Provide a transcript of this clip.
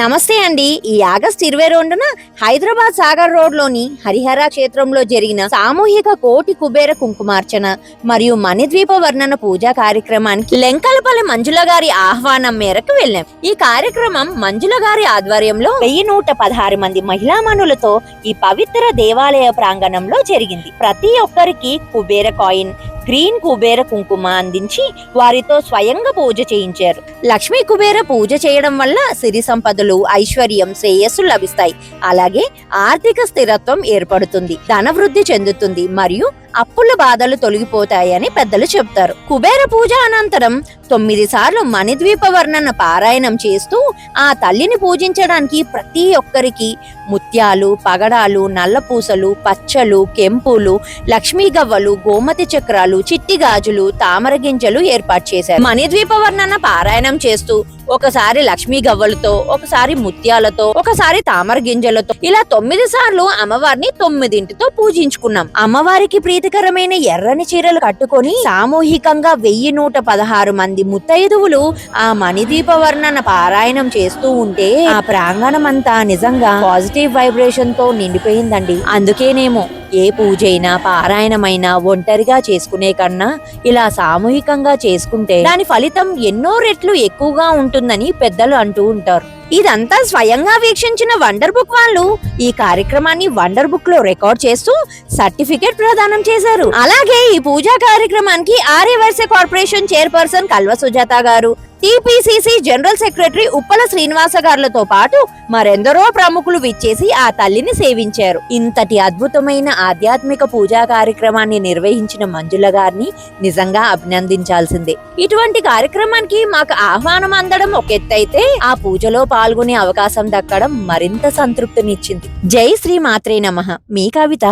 నమస్తే అండి. ఈ ఆగస్ట్ ఇరవై రెండున హైదరాబాద్ సాగర్ రోడ్లోని హరిహర క్షేత్రంలో జరిగిన సామూహిక కోటి కుబేర కుంకుమార్చన మరియు మణిద్వీప వర్ణన పూజా కార్యక్రమానికి లెంకలపల్లి మంజుల గారి ఆహ్వానం మేరకు వెళ్ళాం. ఈ కార్యక్రమం మంజుల గారి ఆధ్వర్యంలో వెయ్యి నూట పదహారు మంది మహిళా మనులతో ఈ పవిత్ర దేవాలయ ప్రాంగణంలో జరిగింది. ప్రతి ఒక్కరికి కుబేర కాయిన్ గ్రీన్ కుబేర కుంకుమ అందించి వారితో స్వయంగా పూజ చేయించారు. లక్ష్మీ కుబేర పూజ చేయడం వల్ల సిరి సంపదలు ఐశ్వర్యం శ్రేయస్సు లభిస్తాయి. అలాగే ఆర్థిక స్థిరత్వం ఏర్పడుతుంది. ధనవృద్ధి చెందుతుంది. మరియు అప్పుల బాధలు తొలగిపోతాయని పెద్దలు చెప్తారు కుబేర పూజ అనంతరం తొమ్మిది సార్లు మణిద్వీప వర్ణన పారాయణం చేస్తూ ఆ తల్లిని పూజించడానికి ప్రతి ఒక్కరికి ముత్యాలు పగడాలు నల్లపూసలు పచ్చలు కెంపులు లక్ష్మీ గవ్వలు గోమతి చక్రాలు చిట్టి గాజులు తామర గింజలు ఏర్పాటు చేశారు. మణిద్వీప వర్ణన పారాయణం చేస్తూ ఒకసారి లక్ష్మీ గవ్వలతో ఒకసారి ముత్యాలతో ఒకసారి తామర గింజలతో ఇలా తొమ్మిది సార్లు అమ్మవారిని తొమ్మిదింటితో పూజించుకున్నాం. అమ్మవారికి ప్రీతికరమైన ఎర్రని చీరలు కట్టుకొని సామూహికంగా వెయ్యి నూట పదహారు మంది ముత్తైదువులు ఆ మణిదీప వర్ణన పారాయణం చేస్తూ ఉంటే ఆ ప్రాంగణం అంతా నిజంగా పాజిటివ్ వైబ్రేషన్తో నిండిపోయిందండి. అందుకేనేమో ఏ పూజైనా పారాయణమైనా ఒంటరిగా చేసుకునే కన్నా ఇలా సామూహికంగా చేసుకుంటే దాని ఫలితం ఎన్నో రెట్లు ఎక్కువగా ఉంటుందని పెద్దలు అంటూ ఉంటారు. ఇదంతా స్వయంగా వీక్షించిన వండర్ బుక్ వాళ్ళు. ఈ కార్యక్రమాన్ని వండర్ బుక్లో రికార్డ్ చేస్తూ సర్టిఫికేట్ ప్రదానం చేశారు. అలాగే ఈ పూజా కార్యక్రమానికి ఆర్యవర్స కార్పొరేషన్ చైర్పర్సన్ కల్వ సుజాత గారు TPCC general secretary Uppala Srinivasa గారులతో పాటు మరెందరో ప్రముఖులు విచ్చేసి ఆ తల్లిని సేవించారు. ఇంతటి అద్భుతమైన ఆధ్యాత్మిక పూజా కార్యక్రమాన్ని నిర్వహించిన మంజుల గారిని నిజంగా అభినందించాల్సిందే. ఇటువంటి కార్యక్రమానికి మాకు ఆహ్వానం అందడం ఒక ఎత్తైతే ఆ పూజలో పాల్గొనే అవకాశం దక్కడం మరింత సంతృప్తినిచ్చింది. జై శ్రీ మాత్రే నమః. మీ కవిత.